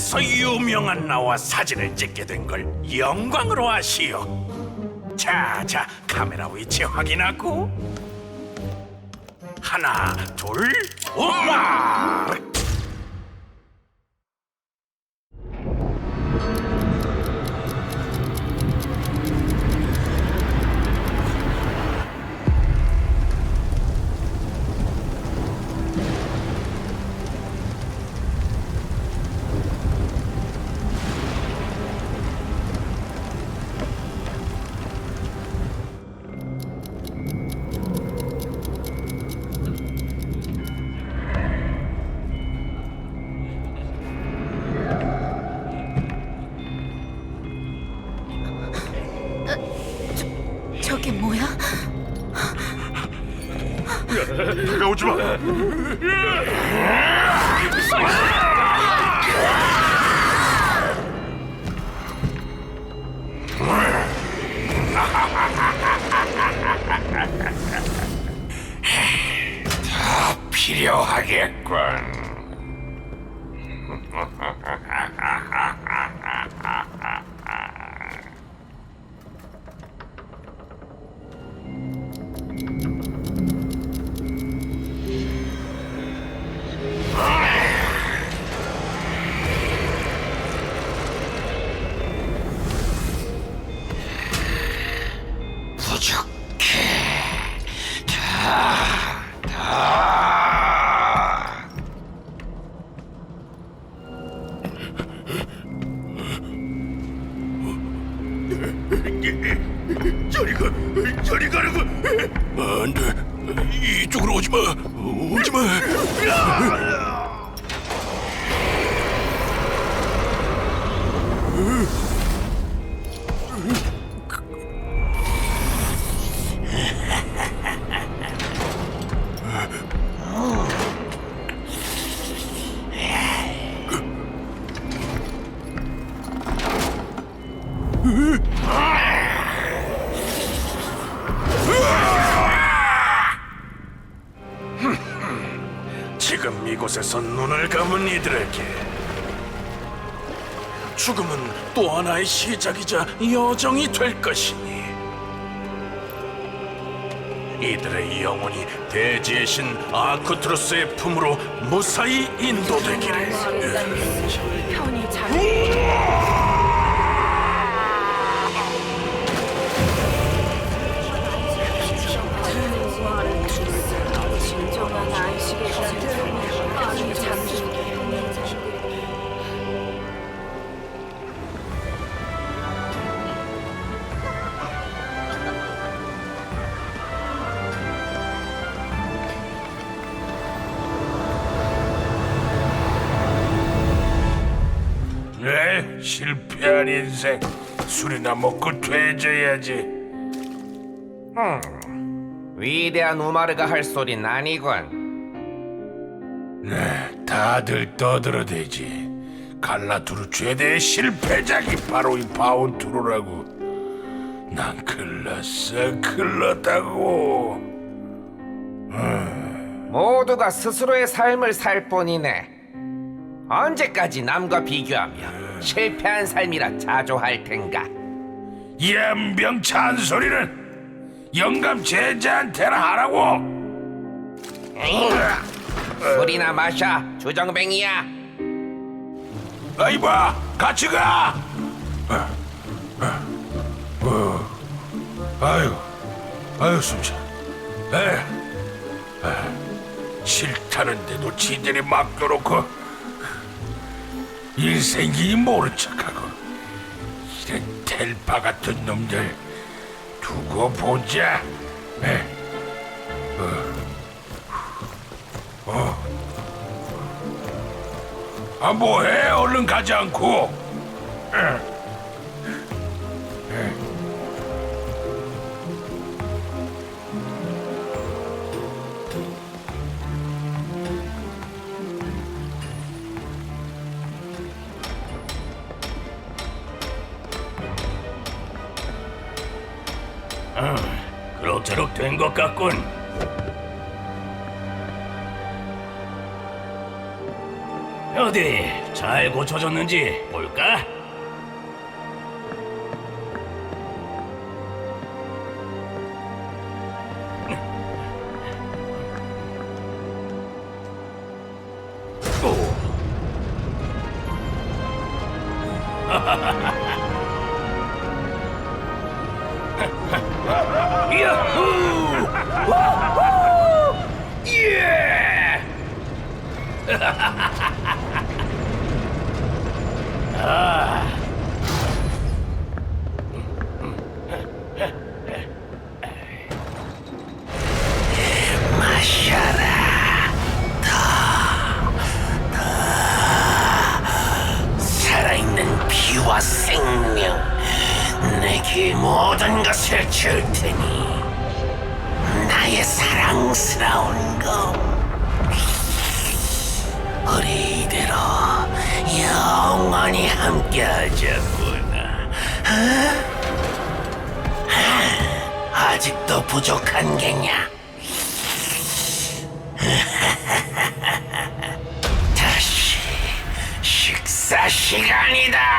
이래서 유명한 나와 사진을 찍게 된 걸 영광으로 하시오. 자, 자, 카메라 위치 확인하고 하나, 둘, 엄마! 다가오지 마. 안 돼. 이쪽으로 오지 마. 오지 마. 지 곳에서 눈을 감은 이들에게 죽음은 또 하나의 시작이자 여정이 될 것이니 이들의 영혼이 대지의 신 아크투루스의 품으로 무사히 인도되기를 편히 잘. 네, 실패한 인생 술이나 먹고 되져야지. 위대한 우마르가 할 소린 아니군. 네, 다들 떠들어대지. 갈라투르 최대의 실패작이 바로 이 바운투르라고. 난 클났어, 클났다고. 모두가 스스로의 삶을 살 뿐이네. 언제까지 남과 비교하며 실패한 삶이라 자조할 텐가? 연병 찬소리는 영감 제자한테나 하라고. 술이나 마셔, 주정뱅이야. 아이봐, 같이 가. 아유, 아유 숨차. 에, 에, 싫다는데도 지들이 막 놓고 인생이 모른 척하고 이런 텔파 같은 놈들 두고 보자. 에, 어, 어. 아 뭐해? 얼른 가지 않고. 그럭저럭 된 것 같군. 어디 잘 고쳐졌는지 볼까? 야 살아있는 피와 생명 내게 모든 것을 줄 테니 나의 사랑스러운 것 우리 이대로 영원히 함께하자꾸나 어? 아직도 부족한 게냐 다시 식사 시간이다.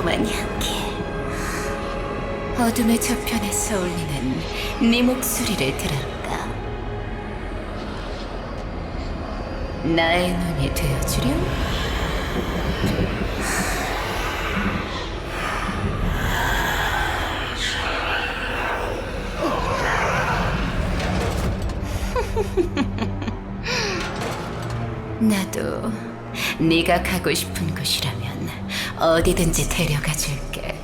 달콤한 향기. 어둠의 저편에서 울리는 네 목소리를 들을까? 나의 눈이 되어주렴. 나도 네가 가고 싶은 곳이라면 어디든지 데려가 줄게.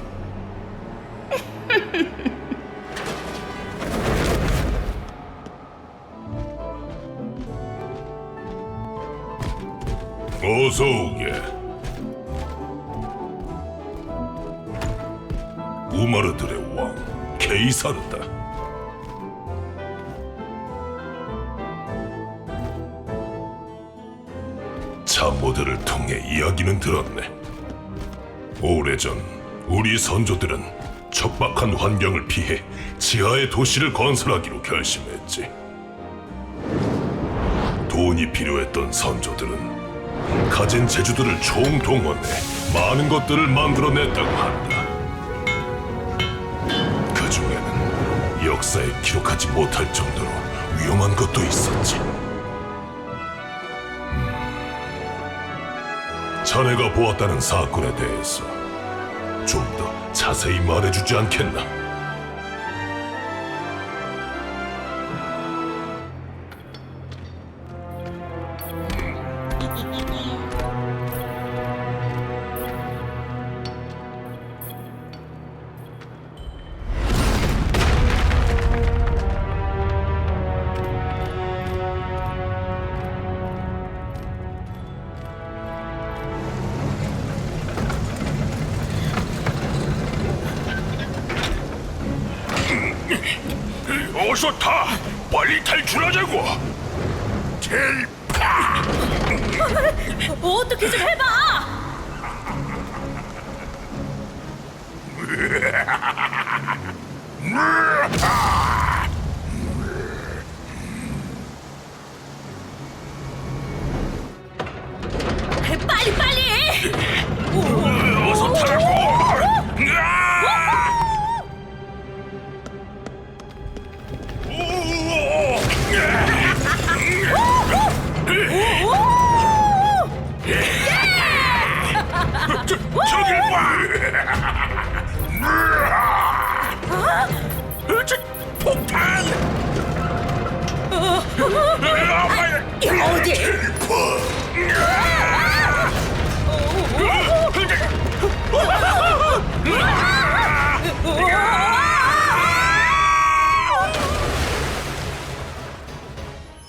어서 오게. 우마르들의 왕 케이사르다. 참모들을 통해 이야기는 들었네. 오래전 우리 선조들은 척박한 환경을 피해 지하의 도시를 건설하기로 결심했지. 돈이 필요했던 선조들은 가진 재주들을 총동원해 많은 것들을 만들어냈다고 한다. 그 중에는 역사에 기록하지 못할 정도로 위험한 것도 있었지. 음, 자네가 보았다는 사건에 대해서 좀 더 자세히 말해주지 않겠나? 어서 타. 빨리 탈출하자고. 텔파. 어떻게 좀 해봐! 어디? 으아!